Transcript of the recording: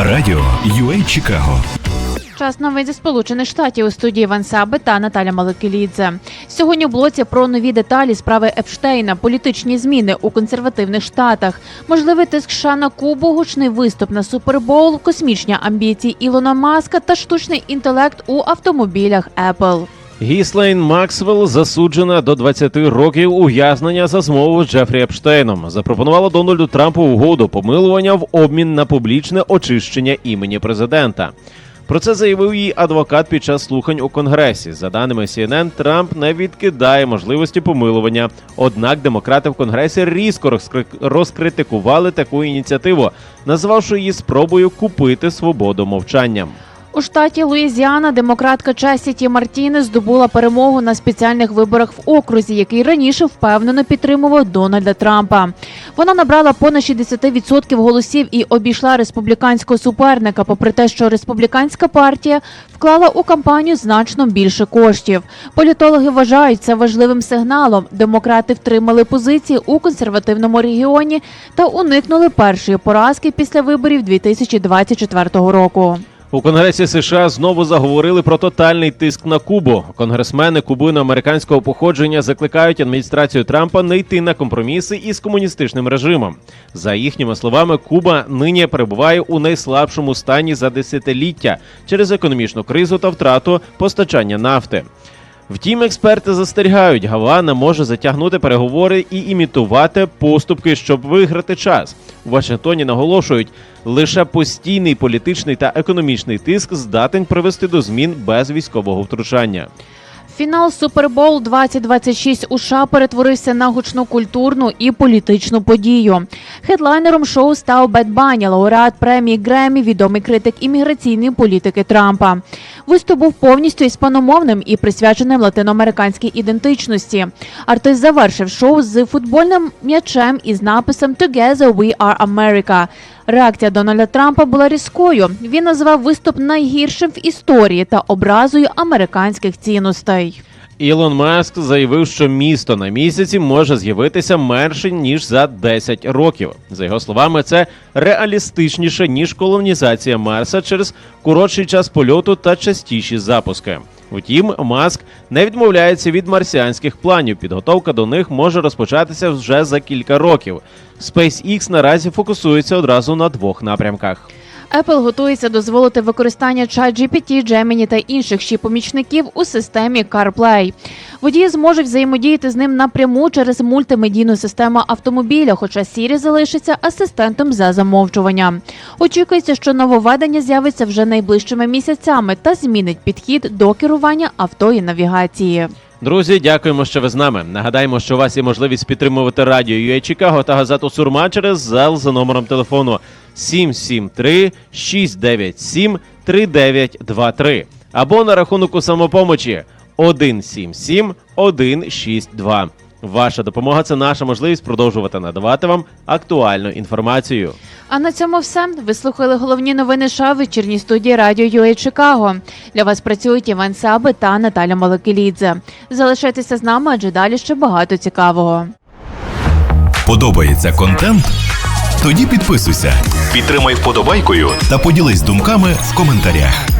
Радіо UA Чикаго. Час новин зі Сполучених Штатів у студії Іван Саби та Наталя Маликелідзе. Сьогодні в блоці про нові деталі справи Епштейна, політичні зміни у консервативних штатах, можливий тиск США на Кубу, гучний виступ на Супербоул, космічні амбіції Ілона Маска та штучний інтелект у автомобілях Apple. Гіслейн Максвелл засуджена до 20 років ув'язнення за змову з Джефрі Епштейном. Запропонувала Дональду Трампу угоду помилування в обмін на публічне очищення імені президента. Про це заявив її адвокат під час слухань у конгресі. За даними CNN, Трамп не відкидає можливості помилування. Однак демократи в конгресі різко розкри- розкритикували таку ініціативу, назвавши її спробою купити свободу мовчанням. У штаті Луїзіана демократка Часіті Мартінес здобула перемогу на спеціальних виборах в окрузі, який раніше впевнено підтримував Дональда Трампа. Вона набрала понад 60% голосів і обійшла республіканського суперника, попри те, що республіканська партія вклала у кампанію значно більше коштів. Політологи вважають це важливим сигналом. Демократи втримали позиції у консервативному регіоні та уникнули першої поразки після виборів 2024 року. У Конгресі США знову заговорили про тотальний тиск на Кубу. Конгресмени кубино-американського походження закликають адміністрацію Трампа не йти на компроміси із комуністичним режимом. За їхніми словами, Куба нині перебуває у найслабшому стані за десятиліття через економічну кризу та втрату постачання нафти. Втім, експерти застерігають, Гавана може затягнути переговори і імітувати поступки, щоб виграти час. У Вашингтоні наголошують, лише постійний політичний та економічний тиск здатен привести до змін без військового втручання. Фінал Супербоул 2026 у США перетворився на гучну культурну і політичну подію. Хедлайнером шоу став Бет Бані, лауреат премії Гремі, відомий критик імміграційної політики Трампа. Виступ був повністю іспаномовним і присвяченим латиноамериканській ідентичності. Артист завершив шоу з футбольним м'ячем із написом «Together we are America». Реакція Дональда Трампа була різкою. Він назвав виступ найгіршим в історії та образою американських цінностей. Ілон Маск заявив, що місто на місяці може з'явитися менше ніж за 10 років. За його словами, це реалістичніше ніж колонізація Марса через коротший час польоту та частіші запуски. Втім, Маск не відмовляється від марсіанських планів. Підготовка до них може розпочатися вже за кілька років. SpaceX наразі фокусується одразу на двох напрямках. Apple готується дозволити використання ChatGPT, Gemini та інших ще помічників у системі CarPlay. Водії зможуть взаємодіяти з ним напряму через мультимедійну систему автомобіля, хоча Siri залишиться асистентом за замовчуванням. Очікується, що нововведення з'явиться вже найближчими місяцями та змінить підхід до керування авто і навігації. Друзі, дякуємо, що ви з нами. Нагадаємо, що у вас є можливість підтримувати радіо UA Чикаго та газету Сурма через зал за номером телефону 773 697 3923 або на рахунку самопомочі 177 162. Ваша допомога це наша можливість продовжувати надавати вам актуальну інформацію. А на цьому все. Ви слухали головні новини США в вечірній студії радіо UA Чикаго. Для вас працюють Іван Саби та Наталя Малакелідзе. Залишайтеся з нами, адже далі ще багато цікавого. Подобається контент? Тоді підписуйся, підтримай вподобайкою та поділись думками в коментарях.